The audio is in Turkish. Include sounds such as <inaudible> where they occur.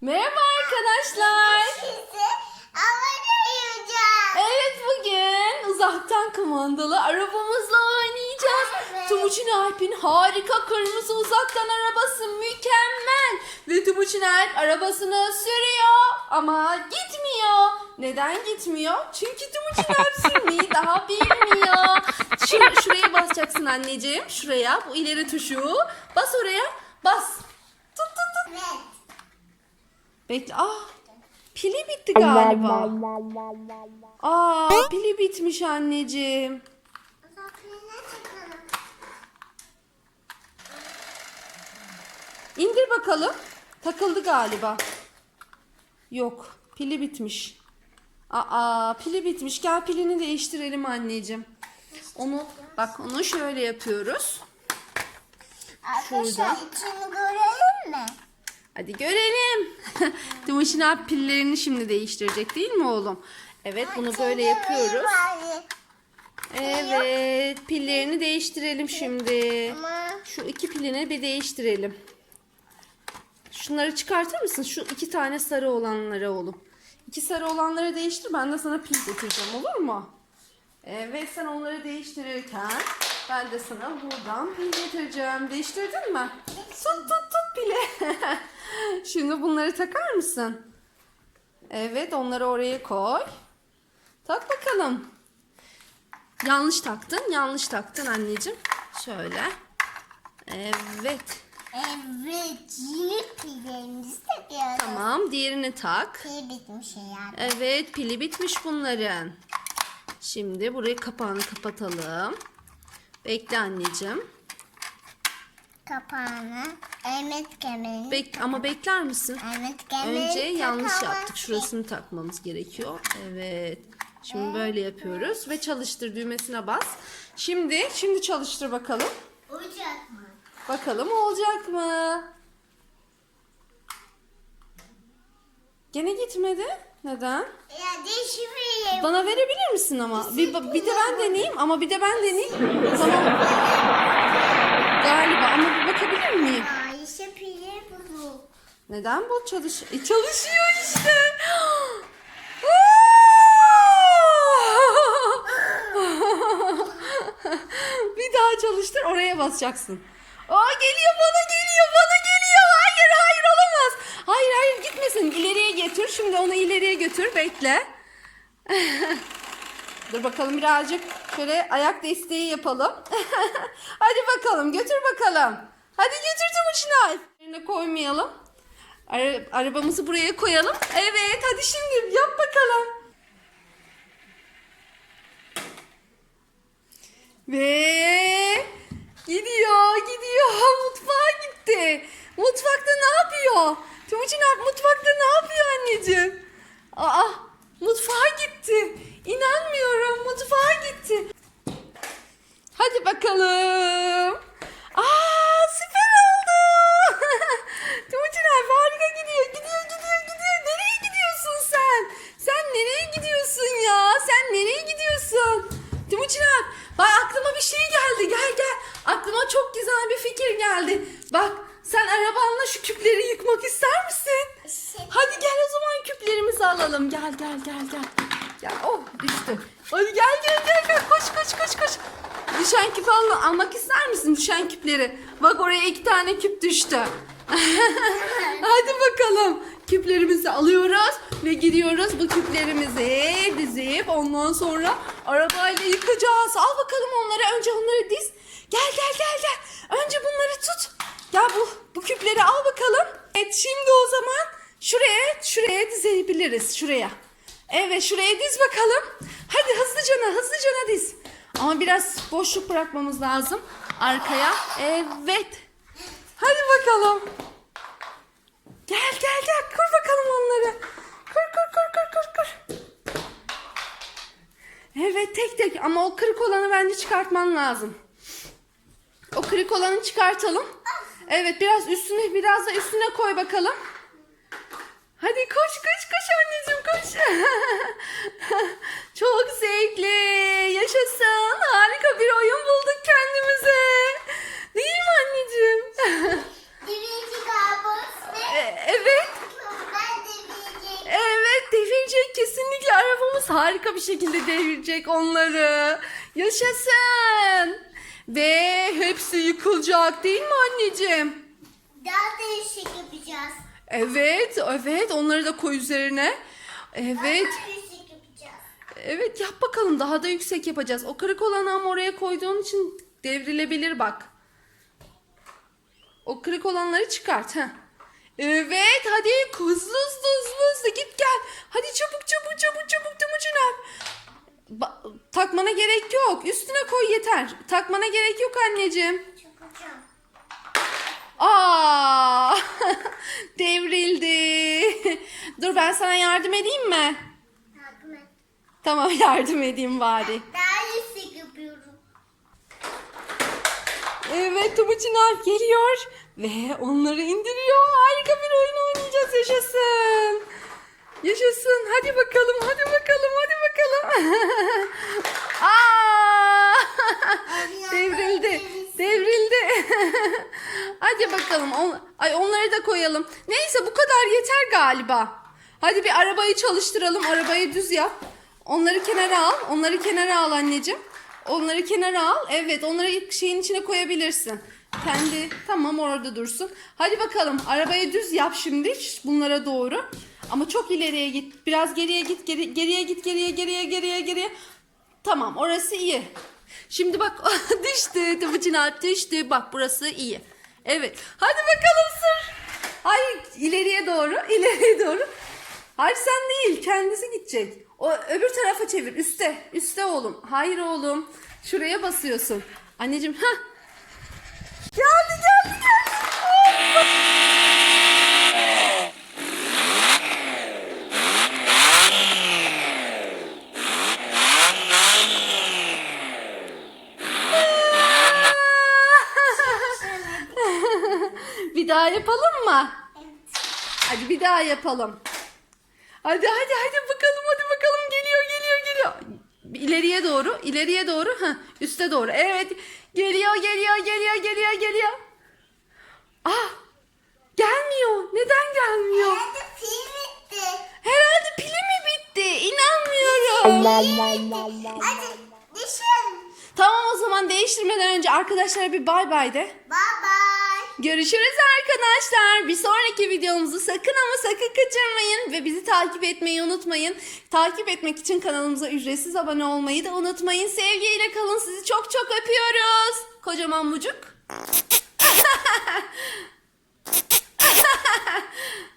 Merhaba arkadaşlar. Evet bugün uzaktan kumandalı arabamızla oynayacağız. Evet. Timuçin Alp'in harika kırmızı uzaktan arabası mükemmel. Ve Timuçin Alp arabasını sürüyor ama gitmiyor. Neden gitmiyor? Çünkü Timuçin Alp <laughs> sürmeyi daha bilmiyor. Şu, şuraya basacaksın anneciğim. Şuraya bu ileri tuşu. Bas oraya. Bas. Tut tut tut. Evet. Bekle. Ah. Pili bitti galiba. Aa, pili bitmiş anneciğim. İndir bakalım. Takıldı galiba. Yok, pili bitmiş. Aa, pili bitmiş. Gel pilini değiştirelim anneciğim. Onu bak onu şöyle yapıyoruz. Arkadaşlar Şurada. içini görelim mi? Hadi görelim. <laughs> Timuçin abi pillerini şimdi değiştirecek değil mi oğlum? Evet bunu böyle yapıyoruz. Evet pillerini değiştirelim şimdi. Şu iki pilini bir değiştirelim. Şunları çıkartır mısın? Şu iki tane sarı olanları oğlum. İki sarı olanları değiştir. Ben de sana pil getireceğim olur mu? Evet sen onları değiştirirken ben de sana buradan pil getireceğim. Değiştirdin mi? Tut tut tut pili. <laughs> <laughs> Şimdi bunları takar mısın? Evet onları oraya koy. Tak bakalım. Yanlış taktın. Yanlış taktın anneciğim. Şöyle. Evet. evet yeni pillerimizi takıyoruz. Tamam. Diğerini tak. Pil bitmiş yani. Evet. Pili bitmiş bunların. Şimdi burayı kapağını kapatalım. Bekle anneciğim. Kapağını, emret kemerini. Bek ama bekler misin? emret kemerini Önce yanlış yaptık. Şurasını takmamız gerekiyor. Evet. Şimdi böyle yapıyoruz ve çalıştır düğmesine bas. Şimdi şimdi çalıştır bakalım. Olacak mı? Bakalım olacak mı? Gene gitmedi. Neden? Ya değişmiyor. Bana verebilir misin ama? Bir, bir de ben deneyeyim ama bir de ben deneyeyim. Tamam. Galiba ama bir bakabilir miyim? Ayşe pili bozuk. Neden bu çalış e, çalışıyor işte. <gasps> <laughs> bir daha çalıştır oraya basacaksın. Aa geliyor bana geliyor bana geliyor. Hayır hayır olamaz. Hayır hayır gitmesin. İleriye getir. Şimdi onu ileriye götür. Bekle. <laughs> Dur bakalım birazcık şöyle ayak desteği yapalım. <laughs> Hadi bakalım götür bakalım. Hadi götür Timuçinay. Yerine koymayalım. Ara- arabamızı buraya koyalım. Evet hadi şimdi yap bakalım. Ve gidiyor gidiyor <laughs> mutfağa gitti. Mutfakta ne yapıyor? Timuçin mutfakta ne yapıyor anneciğim? Aa mutfağa gitti. İnanmıyorum mutfağa gitti. Hadi bakalım. Aa alalım. Gel gel gel gel. Gel. Oh düştü. Hadi gel gel gel gel. Koş koş koş koş. Düşen küpü al, almak ister misin düşen küpleri? Bak oraya iki tane küp düştü. <laughs> Hadi bakalım. Küplerimizi alıyoruz ve gidiyoruz bu küplerimizi dizip ondan sonra arabayla yıkacağız. Al bakalım onları. Önce onları diz. Gel gel gel gel. Önce bunları tut. Gel bu bu küpleri al bakalım. Evet şimdi o zaman dizebiliriz. Şuraya. Evet şuraya diz bakalım. Hadi hızlıcana hızlıcana diz. Ama biraz boşluk bırakmamız lazım. Arkaya. Evet. Hadi bakalım. Gel gel gel kur bakalım onları. Kur kur kur kur kur kur. Evet tek tek ama o kırık olanı bence çıkartman lazım. O kırık olanı çıkartalım. Evet biraz üstüne biraz da üstüne koy bakalım. Hadi koş koş koş anneciğim koş. Çok zevkli. Yaşasın. Harika bir oyun bulduk kendimize. Değil mi anneciğim? Birinci kabus ve E- evet. Musunuz? Harika bir şekilde devirecek onları. Yaşasın. Ve hepsi yıkılacak değil mi anneciğim? Daha değişik yapacağız. Evet, evet. Onları da koy üzerine. Evet. Daha değişik yapacağız. Evet yap bakalım daha da yüksek yapacağız. O kırık olanı ama oraya koyduğun için devrilebilir bak. O kırık olanları çıkart. Heh. Evet hadi hızlı hızlı git gel. Hadi çabuk çabuk çabuk çabuk Timuçin abi. Ba- takmana gerek yok. Üstüne koy yeter. Takmana gerek yok anneciğim. Aa! <laughs> Devrildi. Dur ben sana yardım edeyim mi? Takım et. Tamam <laughs> yardım edeyim bari. Daha yüksek yapıyorum. Evet Timuçin Alp geliyor ve onları indiriyor. Harika bir oyun oynayacağız yaşasın. Yaşasın. Hadi bakalım, hadi bakalım, hadi bakalım. <laughs> Aa! Devrildi, devrildi. <laughs> hadi bakalım. On, ay onları da koyalım. Neyse bu kadar yeter galiba. Hadi bir arabayı çalıştıralım. Arabayı düz yap. Onları kenara al. Onları kenara al anneciğim. Onları kenara al. Evet onları şeyin içine koyabilirsin. Kendi tamam orada dursun. Hadi bakalım arabayı düz yap şimdi bunlara doğru. Ama çok ileriye git. Biraz geriye git. Geri, geriye git. Geriye geriye geriye geriye. Tamam orası iyi. Şimdi bak <laughs> düştü. Tıpıcın Alp düştü. Bak burası iyi. Evet. Hadi bakalım sır. Hayır ileriye doğru. <laughs> ileriye doğru. Hayır sen değil. Kendisi gidecek. O öbür tarafa çevir. Üste. Üste oğlum. Hayır oğlum. Şuraya basıyorsun. Anneciğim ha. Geldi geldi geldi. bir daha yapalım mı? Evet. Hadi bir daha yapalım. Hadi hadi hadi bakalım hadi bakalım geliyor geliyor geliyor. İleriye doğru ileriye doğru ha üste doğru evet geliyor geliyor geliyor geliyor geliyor. Ah gelmiyor neden gelmiyor? Hadi pil bitti. Herhalde pili mi bitti inanmıyorum. Hadi düşün. Tamam o zaman değiştirmeden önce arkadaşlara bir bay bay de. Bye. Görüşürüz arkadaşlar. Bir sonraki videomuzu sakın ama sakın kaçırmayın ve bizi takip etmeyi unutmayın. Takip etmek için kanalımıza ücretsiz abone olmayı da unutmayın. Sevgiyle kalın. Sizi çok çok öpüyoruz. Kocaman mucuk. <laughs>